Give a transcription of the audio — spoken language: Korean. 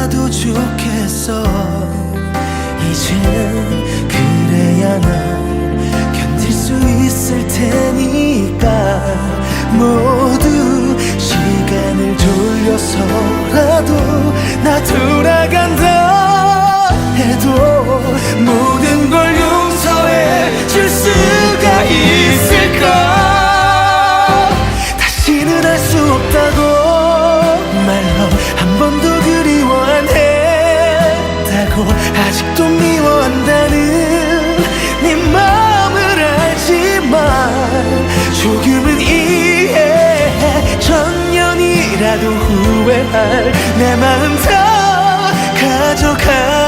나도 좋겠어. 이제는 그래야 난 견딜 수 있을 테니까. 모두 시간을 돌려서라도 했다고 아직도 미워한다는 네 마음을 알지만 조금은 이해해 천년이라도 후회할 내 마음 다 가져가